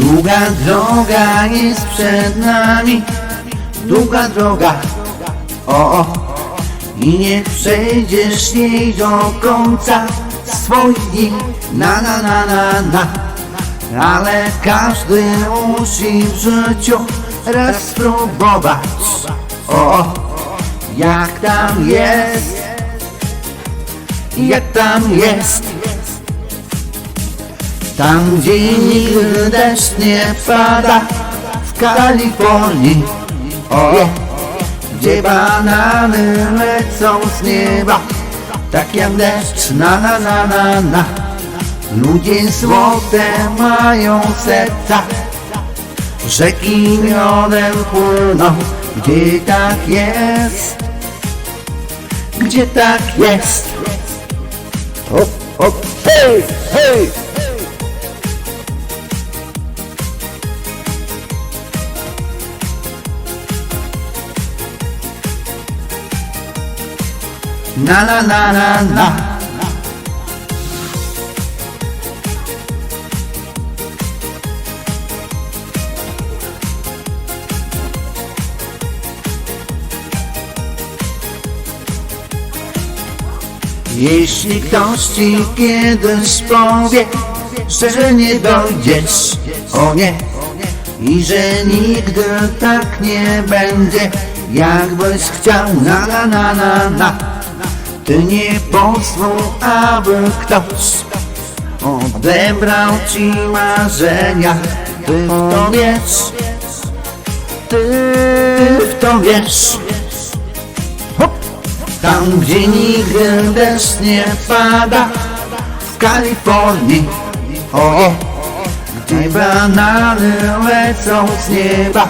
Długa droga jest przed nami, długa droga, o, o. I nie przejdziesz jej do końca swoich dni, na, na, na, na, na. Ale każdy musi w życiu raz spróbować, o, o. Jak tam jest, jak tam jest. Tam gdzie nigdy deszcz nie pada W Kalifornii. O, gdzie banany lecą z nieba Tak jak deszcz na na na na na. Ludzie złote mają serca Rzeki miodem płyną. Gdzie tak jest? Gdzie tak jest? Hop, hop, hej, hej Na na na na na Jeśli ktoś ci kiedyś powie, że nie dojdziesz, o nie, i że nigdy tak nie będzie, jakbyś chciał, na na na na na. Nie pozwól, aby ktoś odebrał ci marzenia. Ty w to wiesz, ty w to wiesz. Tam, gdzie nigdy deszcz nie pada, w Kalifornii, o, gdzie banany lecą z nieba,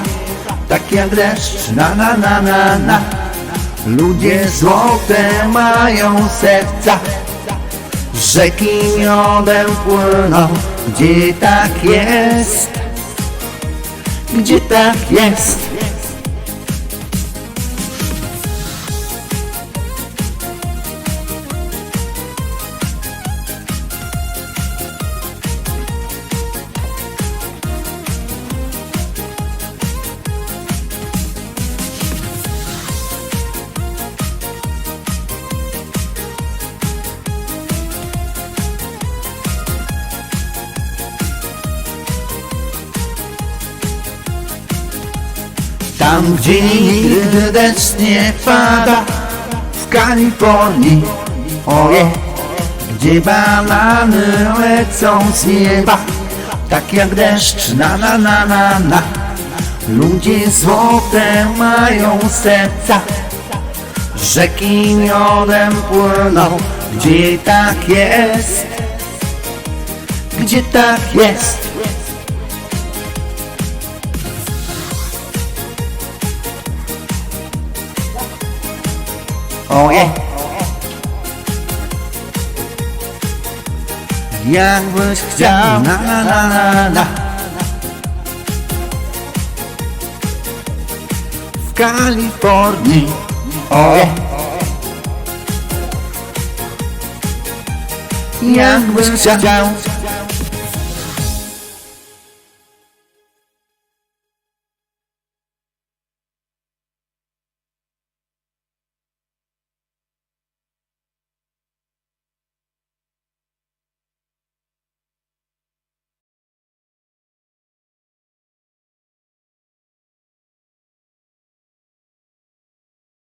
tak jak deszcz, na na na na na. Ludzie złote mają serca, rzeki miodem płyną, gdzie tak jest, gdzie tak jest. Tam gdzie nigdy deszcz nie pada W Kalifornii. Oje Gdzie banany lecą z nieba Tak jak deszcz na na na na na. Ludzie złote mają serca Rzeki miodem płyną. Gdzie tak jest? Gdzie tak jest Oje Jakbyś chciał na na na na na. W Kalifornii. Oje Jakbyś chciał